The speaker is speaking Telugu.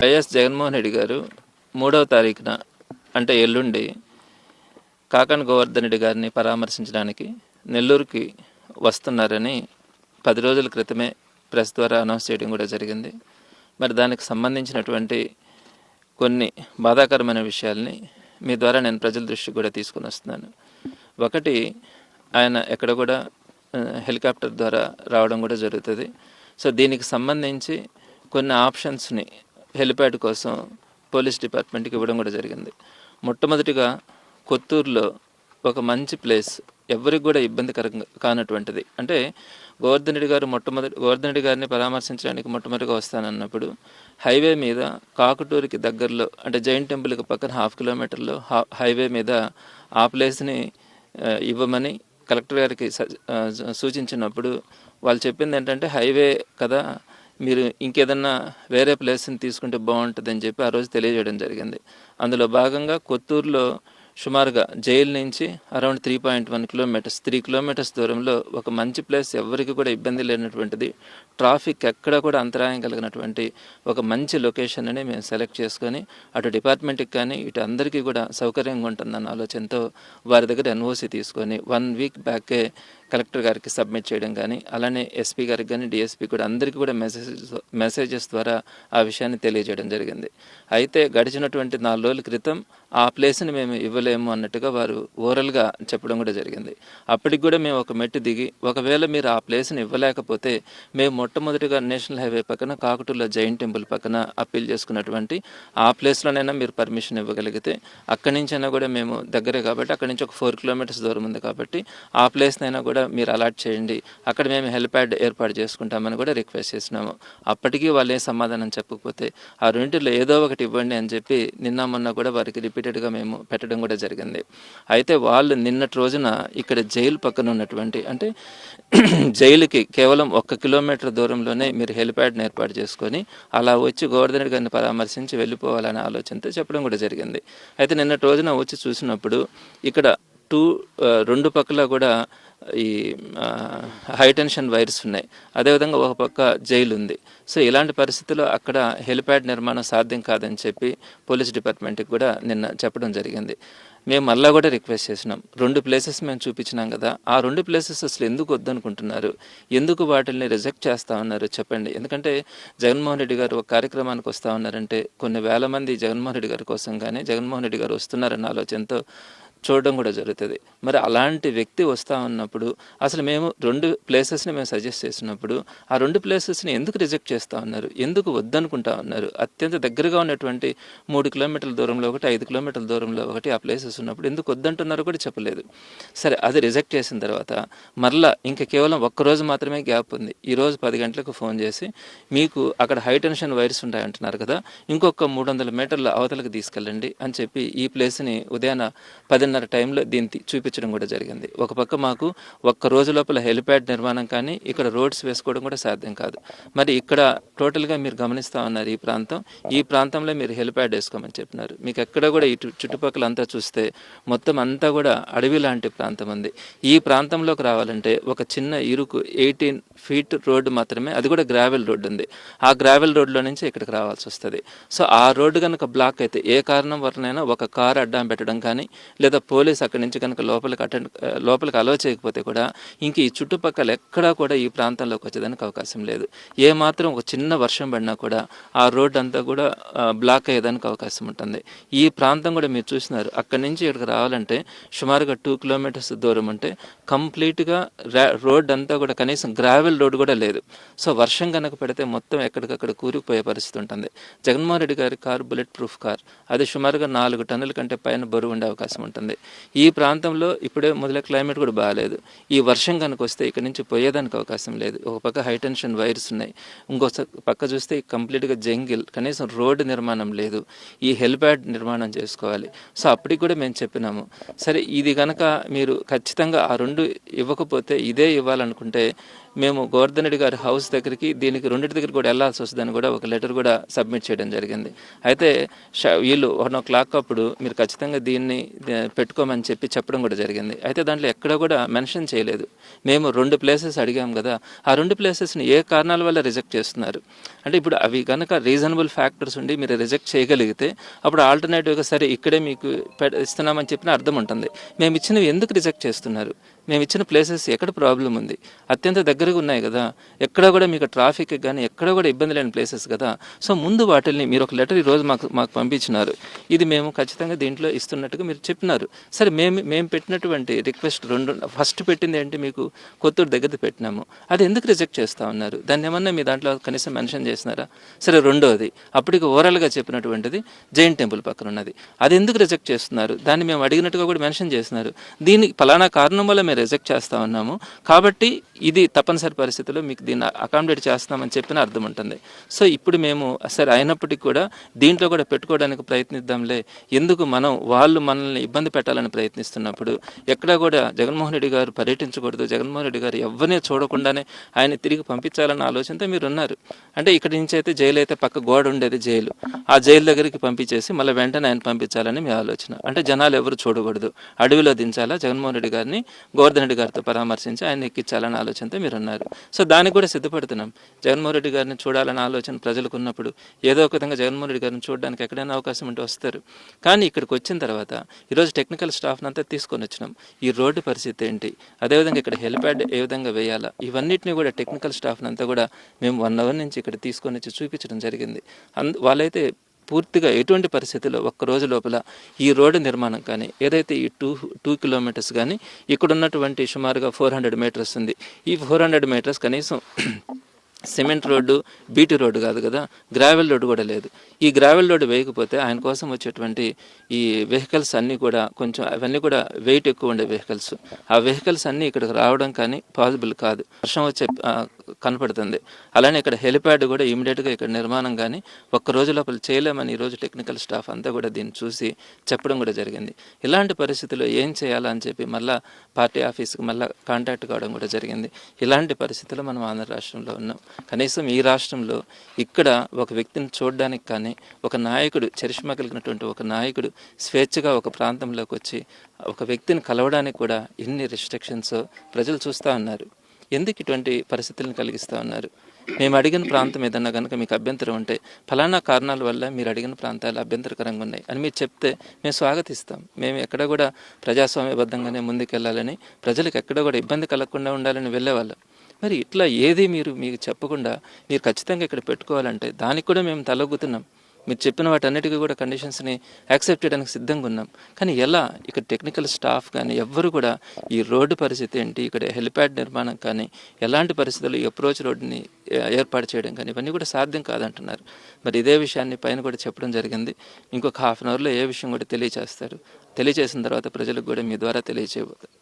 వైఎస్ జగన్మోహన్ రెడ్డి గారు మూడవ తారీఖున అంటే ఎల్లుండి కాకన్ గోవర్ధన్ రెడ్డి గారిని పరామర్శించడానికి నెల్లూరుకి వస్తున్నారని పది రోజుల క్రితమే ప్రెస్ ద్వారా అనౌన్స్ చేయడం కూడా జరిగింది. మరి దానికి సంబంధించినటువంటి కొన్ని బాధాకరమైన విషయాల్ని మీ ద్వారా నేను ప్రజల దృష్టికి కూడా తీసుకుని వస్తున్నాను. ఒకటి ఆయన ఎక్కడ కూడా హెలికాప్టర్ ద్వారా రావడం కూడా జరుగుతుంది. సో దీనికి సంబంధించి కొన్ని ఆప్షన్స్ని హెలిప్యాడ్ కోసం పోలీస్ డిపార్ట్మెంట్కి ఇవ్వడం కూడా జరిగింది. మొట్టమొదటిగా కొత్తూరులో ఒక మంచి ప్లేస్ ఎవరికి కూడా ఇబ్బందికరంగా కానటువంటిది. అంటే గోవర్ధన్ రెడ్డి గారు మొట్టమొదటి గోవర్ధన్ రెడ్డి గారిని పరామర్శించడానికి మొట్టమొదటిగా వస్తానన్నప్పుడు హైవే మీద కాకుటూరుకి దగ్గరలో అంటే జైన్ టెంపుల్కి పక్కన హాఫ్ కిలోమీటర్లో హైవే మీద ఆ ప్లేస్ని ఇవ్వమని కలెక్టర్ గారికి సూచించినప్పుడు వాళ్ళు చెప్పింది ఏంటంటే హైవే కదా మీరు ఇంకేదన్నా వేరే ప్లేస్ని తీసుకుంటే బాగుంటుందని చెప్పి ఆ రోజు తెలియజేయడం జరిగింది. అందులో భాగంగా కొత్తూరులో సుమారుగా జైలు నుంచి around three point one kilometres three kilometres దూరంలో ఒక మంచి ప్లేస్ ఎవరికి కూడా ఇబ్బంది లేనటువంటిది ట్రాఫిక్ ఎక్కడ కూడా అంతరాయం కలిగినటువంటి ఒక మంచి లొకేషన్ అని మేము సెలెక్ట్ చేసుకొని అటు డిపార్ట్మెంట్కి కానీ ఇటు అందరికీ కూడా సౌకర్యంగా ఉంటుందన్న ఆలోచనతో వారి దగ్గర ఎన్ఓసి తీసుకొని వన్ వీక్ బ్యాకే కలెక్టర్ గారికి సబ్మిట్ చేయడం కానీ అలానే ఎస్పీ గారికి కానీ డిఎస్పీ కూడా అందరికీ కూడా మెసేజెస్ మెసేజెస్ ద్వారా ఆ విషయాన్ని తెలియజేయడం జరిగింది. అయితే గడిచినటువంటి నాలుగు రోజుల క్రితం ఆ ప్లేస్ని మేము ఇవ్వలేము అన్నట్టుగా వారు ఓరల్గా చెప్పడం కూడా జరిగింది. అప్పటికి కూడా మేము ఒక మెట్టు దిగి ఒకవేళ మీరు ఆ ప్లేస్ని ఇవ్వలేకపోతే మేము మొట్టమొదటిగా నేషనల్ హైవే పక్కన కాకుటూరులో జైన్ టెంపుల్ పక్కన అప్పీల్ చేసుకున్నటువంటి ఆ ప్లేస్లోనైనా మీరు పర్మిషన్ ఇవ్వగలిగితే అక్కడి నుంచైనా కూడా మేము దగ్గరే కాబట్టి అక్కడి నుంచి ఒక ఫోర్ కిలోమీటర్స్ దూరం ఉంది కాబట్టి ఆ ప్లేస్నైనా కూడా మీరు అలాట్ చేయండి. అక్కడ మేము హెల్ప్యాడ్ ఏర్పాటు చేసుకుంటామని కూడా రిక్వెస్ట్ చేసినాము అప్పటికీ వాళ్ళు ఏం సమాధానం చెప్పకపోతే ఆ రెండింటిలో ఏదో ఒకటి ఇవ్వండి అని చెప్పి నిన్న మొన్న కూడా వారికి రిపీటెడ్గా మేము పెట్టడం కూడా జరిగింది. అయితే వాళ్ళు నిన్నటి రోజున ఇక్కడ జైలు పక్కన ఉన్నటువంటి అంటే జైలుకి కేవలం ఒక్క కిలోమీటర్ దూరంలోనే మీరు హెలిప్యాడ్ని ఏర్పాటు చేసుకొని అలా వచ్చి గోవర్ధన్ గారిని పరామర్శించి వెళ్ళిపోవాలనే ఆలోచనతో చెప్పడం కూడా జరిగింది. అయితే నిన్నటి రోజున వచ్చి చూసినప్పుడు ఇక్కడ టూ రెండు పక్కల కూడా ఈ హై టెన్షన్ వైర్స్ ఉన్నాయి. అదేవిధంగా ఒక పక్క జైలు ఉంది. సో ఇలాంటి పరిస్థితుల్లో అక్కడ హెలిప్యాడ్ నిర్మాణం సాధ్యం కాదని చెప్పి పోలీస్ డిపార్ట్మెంట్కి కూడా నిన్న చెప్పడం జరిగింది. మేము మళ్ళా కూడా రిక్వెస్ట్ చేసినాం. రెండు ప్లేసెస్ మేము చూపించినాం కదా ఆ రెండు ప్లేసెస్ అసలు ఎందుకు వద్దనుకుంటున్నారు? ఎందుకు వాటిని రిజెక్ట్ చేస్తా ఉన్నారు? చెప్పండి. ఎందుకంటే జగన్మోహన్ రెడ్డి గారు ఒక కార్యక్రమానికి వస్తూ ఉన్నారంటే కొన్ని వేల మంది జగన్మోహన్ రెడ్డి గారి కోసం కానీ జగన్మోహన్ రెడ్డి గారు వస్తున్నారన్న ఆలోచనతో చూడడం కూడా జరుగుతుంది. మరి అలాంటి వ్యక్తి వస్తూ ఉన్నప్పుడు అసలు మేము రెండు ప్లేసెస్ని మేము సజెస్ట్ చేసినప్పుడు ఆ రెండు ప్లేసెస్ని ఎందుకు రిజెక్ట్ చేస్తూ ఉన్నారు? ఎందుకు వద్దనుకుంటా ఉన్నారు? అత్యంత దగ్గరగా ఉన్నటువంటి మూడు కిలోమీటర్ల దూరంలో ఒకటి ఐదు కిలోమీటర్ల దూరంలో ఒకటి ఆ ప్లేసెస్ ఉన్నప్పుడు ఎందుకు వద్దంటున్నారో కూడా చెప్పలేదు. సరే అది రిజెక్ట్ చేసిన తర్వాత మరలా ఇంకా కేవలం ఒక్క రోజు మాత్రమే గ్యాప్ ఉంది. ఈరోజు పది గంటలకు ఫోన్ చేసి మీకు అక్కడ హై టెన్షన్ వైర్స్ ఉంటాయంటున్నారు కదా ఇంకొక మూడు వందల మీటర్ల అవతలకు తీసుకెళ్ళండి అని చెప్పి ఈ ప్లేస్ని ఉదయాన పదిన్నర టైంలో దీన్ని చూపించడం కూడా జరిగింది. ఒక పక్క మాకు ఒక్క రోజు లోపల హెలిప్యాడ్ నిర్మాణం కానీ ఇక్కడ రోడ్స్ వేసుకోవడం కూడా సాధ్యం కాదు. మరి ఇక్కడ టోటల్గా మీరు గమనిస్తూ ఉన్నారు ఈ ప్రాంతం. ఈ ప్రాంతంలో మీరు హెలిప్యాడ్ వేసుకోమని చెప్పినారు. మీకు ఎక్కడ కూడా ఇటు చుట్టుపక్కల అంతా చూస్తే మొత్తం అంతా కూడా అడవి లాంటి ప్రాంతం ఉంది. ఈ ప్రాంతంలోకి రావాలంటే ఒక చిన్న ఇరుకు ఎయిటీన్ ఫీట్ రోడ్డు మాత్రమే అది కూడా గ్రావెల్ రోడ్డు ఉంది. ఆ గ్రావెల్ రోడ్లో నుంచి ఇక్కడికి రావాల్సి వస్తుంది. సో ఆ రోడ్డు కనుక బ్లాక్ అయితే ఏ కారణం వలనైనా ఒక కారు అడ్డం పెట్టడం కానీ లేదా పోలీస్ అక్కడి నుంచి కనుక లోపలికి అటెండ్ లోపలికి అలో చేయకపోతే కూడా ఇంక ఈ చుట్టుపక్కల ఎక్కడా కూడా ఈ ప్రాంతంలోకి వచ్చేదానికి అవకాశం లేదు. ఏ మాత్రం ఒక చిన్న వర్షం పడినా కూడా ఆ రోడ్డు అంతా కూడా బ్లాక్ అయ్యేదానికి అవకాశం ఉంటుంది. ఈ ప్రాంతం కూడా మీరు చూసినారు. అక్కడి నుంచి ఇక్కడికి రావాలంటే సుమారుగా టూ కిలోమీటర్స్ దూరం ఉంటే కంప్లీట్గా రోడ్ అంతా కూడా కనీసం గ్రావెల్ రోడ్ కూడా లేదు. సో వర్షం కనుక పెడితే మొత్తం ఎక్కడికక్కడ కూరుకుపోయే పరిస్థితి ఉంటుంది. జగన్మోహన్ రెడ్డి గారి కారు బుల్లెట్ ప్రూఫ్ కార్. అది సుమారుగా నాలుగు టన్నుల కంటే పైన బరువు ఉండే అవకాశం ఉంటుంది. ఈ ప్రాంతంలో ఇప్పుడే మొదలై క్లైమేట్ కూడా బాగాలేదు ఈ వర్షం కనుక వస్తే ఇక్కడ నుంచి పోయేదానికి అవకాశం లేదు. ఒక పక్క హైటెన్షన్ వైర్స్ ఉన్నాయి. ఇంకో పక్క చూస్తే కంప్లీట్గా జంగిల్ కనీసం రోడ్డు నిర్మాణం లేదు. ఈ హెల్ప్యాడ్ నిర్మాణం చేసుకోవాలి. సో అప్పటికి కూడా మేము చెప్పినాము. సరే ఇది కనుక మీరు ఖచ్చితంగా ఆ రెండు ఇవ్వకపోతే ఇదే ఇవ్వాలనుకుంటే మేము గోవర్ధన్ రెడ్డి గారి హౌస్ దగ్గరికి దీనికి రెండింటి దగ్గర కూడా వెళ్ళాల్సి వస్తుందని కూడా ఒక లెటర్ కూడా సబ్మిట్ చేయడం జరిగింది. అయితే ష- వీళ్ళు వన్ ఓ క్లాక్ అప్పుడు మీరు ఖచ్చితంగా దీన్ని పెట్టుకోమని చెప్పి చెప్పడం కూడా జరిగింది. అయితే దాంట్లో ఎక్కడ కూడా మెన్షన్ చేయలేదు. మేము రెండు ప్లేసెస్ అడిగాం కదా ఆ రెండు ప్లేసెస్ని ఏ కారణాల వల్ల రిజెక్ట్ చేస్తున్నారు? అంటే ఇప్పుడు అవి కనుక రీజనబుల్ ఫ్యాక్టర్స్ ఉండి మీరు రిజెక్ట్ చేయగలిగితే అప్పుడు ఆల్టర్నేటివ్గా సరే ఇక్కడే మీకు ఇస్తున్నామని చెప్పిన అర్థం ఉంటుంది. మేము ఇచ్చినవి ఎందుకు రిజెక్ట్ చేస్తున్నారు? మేము ఇచ్చిన ప్లేసెస్ ఎక్కడ ప్రాబ్లం ఉంది? అత్యంత దగ్గరగా ఉన్నాయి కదా. ఎక్కడ కూడా మీకు ట్రాఫిక్ కానీ ఎక్కడ కూడా ఇబ్బంది లేని ప్లేసెస్ కదా. సో ముందు వాటిల్ని మీరు ఒక లెటర్ ఈరోజు మాకు మాకు పంపించినారు. ఇది మేము ఖచ్చితంగా దీంట్లో ఇస్తున్నట్టుగా మీరు చెప్పినారు. సరే మేము మేము పెట్టినటువంటి రిక్వెస్ట్ రెండు ఫస్ట్ పెట్టింది ఏంటి మీకు? కొత్తూరు దగ్గర పెట్టినాము. అది ఎందుకు రిజెక్ట్ చేస్తా ఉన్నారు? దాన్ని ఏమన్నా మీ దాంట్లో కనీసం మెన్షన్ చేసినారా? సరే రెండోది అప్పటికి ఓవరాల్గా చెప్పినటువంటిది జైన్ టెంపుల్ పక్కన ఉన్నది. అది ఎందుకు రిజెక్ట్ చేస్తున్నారు? దాన్ని మేము అడిగినట్టుగా కూడా మెన్షన్ చేస్తున్నారు దీనికి ఫలానా కారణం వల్ల మీరు రిజెక్ట్ చేస్తా ఉన్నాము. కాబట్టి ఇది తప్పనిసరి పరిస్థితుల్లో మీకు దీన్ని అకామిడేట్ చేస్తామని చెప్పిన అర్థం ఉంటుంది. సో ఇప్పుడు మేము సరే అయినప్పటికీ కూడా దీంట్లో కూడా పెట్టుకోవడానికి ప్రయత్నిద్దాంలే. ఎందుకు మనం వాళ్ళు మనల్ని ఇబ్బంది పెట్టాలని ప్రయత్నిస్తున్నప్పుడు ఎక్కడా కూడా జగన్మోహన్ రెడ్డి గారు పర్యటించకూడదు. జగన్మోహన్ రెడ్డి గారు ఎవరిని చూడకుండానే ఆయన తిరిగి పంపించాలన్న ఆలోచనతో మీరు ఉన్నారు. అంటే ఇక్కడి నుంచి అయితే జైలు అయితే పక్క గోడ ఉండేది జైలు. ఆ జైలు దగ్గరికి పంపించేసి మళ్ళీ వెంటనే ఆయన పంపించాలని మీ ఆలోచన. అంటే జనాలు ఎవరు చూడకూడదు. అడవిలో దించాలా జగన్మోహన్ రెడ్డి గారిని గోవర్ధన్ రెడ్డి గారితో పరామర్శించి ఆయన ఎక్కించాలని ఆలోచన ఆలోచనతో మీరు ఉన్నారు సో దానికి కూడా సిద్ధపడుతున్నాం. జగన్మోహన్ రెడ్డి గారిని చూడాలనే ఆలోచన ప్రజలకు ఉన్నప్పుడు ఏదో ఒక విధంగా జగన్మోహన్ రెడ్డి గారిని చూడడానికి ఎక్కడైనా అవకాశం ఉంటే వస్తారు. కానీ ఇక్కడికి వచ్చిన తర్వాత ఈరోజు టెక్నికల్ స్టాఫ్ని అంతా తీసుకొని వచ్చినాం. ఈ రోడ్డు పరిస్థితి ఏంటి? అదేవిధంగా ఇక్కడ హెలిప్యాడ్ ఏ విధంగా వేయాలా? ఇవన్నిటిని కూడా టెక్నికల్ స్టాఫ్ని అంతా కూడా మేము వన్ అవర్ నుంచి ఇక్కడ తీసుకొని వచ్చి చూపించడం జరిగింది. అందు వాళ్ళైతే పూర్తిగా ఎటువంటి పరిస్థితిలో ఒక్క రోజు లోపల ఈ రోడ్డు నిర్మాణం కానీ ఏదైతే ఈ టూ టూ కిలోమీటర్స్ కానీ ఇక్కడ ఉన్నటువంటి సుమారుగా ఫోర్ హండ్రెడ్ మీటర్స్ ఉంది. ఈ ఫోర్ హండ్రెడ్ మీటర్స్ కనీసం సిమెంట్ రోడ్డు బీటీ రోడ్డు కాదు కదా గ్రావెల్ రోడ్డు కూడా లేదు. ఈ గ్రావెల్ రోడ్డు వేయకపోతే ఆయన కోసం వచ్చేటువంటి ఈ వెహికల్స్ అన్నీ కూడా కొంచెం అవన్నీ కూడా వెయిట్ ఎక్కువ ఉండే వెహికల్స్. ఆ వెహికల్స్ అన్నీ ఇక్కడికి రావడం కానీ పాసిబుల్ కాదు. వర్షం వచ్చే కనపడుతుంది. అలానే ఇక్కడ హెలిప్యాడ్ కూడా ఇమీడియట్గా ఇక్కడ నిర్మాణం కానీ ఒక్క రోజు లోపల చేయలేమని ఈరోజు టెక్నికల్ స్టాఫ్ అంతా కూడా దీన్ని చూసి చెప్పడం కూడా జరిగింది. ఇలాంటి పరిస్థితుల్లో ఏం చేయాలని చెప్పి మళ్ళా పార్టీ ఆఫీస్కి మళ్ళీ కాంటాక్ట్ కావడం కూడా జరిగింది. ఇలాంటి పరిస్థితుల్లో మనం ఆంధ్ర రాష్ట్రంలో ఉన్నాం. కనీసం ఈ రాష్ట్రంలో ఇక్కడ ఒక వ్యక్తిని చూడడానికి కానీ ఒక నాయకుడు చరిష్మా కలిగినటువంటి ఒక నాయకుడు స్వేచ్ఛగా ఒక ప్రాంతంలోకి వచ్చి ఒక వ్యక్తిని కలవడానికి కూడా ఎన్ని రిస్ట్రిక్షన్స్ ప్రజలు చూస్తూ ఉన్నారు. ఎందుకు ఇటువంటి పరిస్థితులను కలిగిస్తూ ఉన్నారు? మేము అడిగిన ప్రాంతం ఏదన్నా కనుక మీకు అభ్యంతరం ఉంటే ఫలానా కారణాల వల్ల మీరు అడిగిన ప్రాంతాలు అభ్యంతరకరంగా ఉన్నాయి అని మీరు చెప్తే మేము స్వాగతిస్తాం. మేము ఎక్కడ కూడా ప్రజాస్వామ్యబద్ధంగానే ముందుకెళ్ళాలని ప్రజలకు ఎక్కడ కూడా ఇబ్బంది కలగకుండా ఉండాలని వెళ్ళేవాళ్ళం. మరి ఇట్లా ఏది మీరు మీకు చెప్పకుండా మీరు ఖచ్చితంగా ఇక్కడ పెట్టుకోవాలంటే దానికి కూడా మేము తలొగ్గుతున్నాం. మీరు చెప్పిన వాటన్నిటికీ కూడా కండిషన్స్ని యాక్సెప్ట్ చేయడానికి సిద్ధంగా ఉన్నాం. కానీ ఎలా? ఇక్కడ టెక్నికల్ స్టాఫ్ కానీ ఎవ్వరు కూడా ఈ రోడ్డు పరిస్థితి ఏంటి? ఇక్కడ హెలిప్యాడ్ నిర్మాణం కానీ ఎలాంటి పరిస్థితుల్లో ఈ అప్రోచ్ రోడ్డుని ఏర్పాటు చేయడం కానీ ఇవన్నీ కూడా సాధ్యం కాదంటున్నారు. మరి ఇదే విషయాన్ని పైన కూడా చెప్పడం జరిగింది. ఇంకొక హాఫ్ అన్ అవర్లో ఏ విషయం కూడా తెలియచేస్తారు. తెలియచేసిన తర్వాత ప్రజలకు కూడా మీ ద్వారా తెలియచేయబోతుంది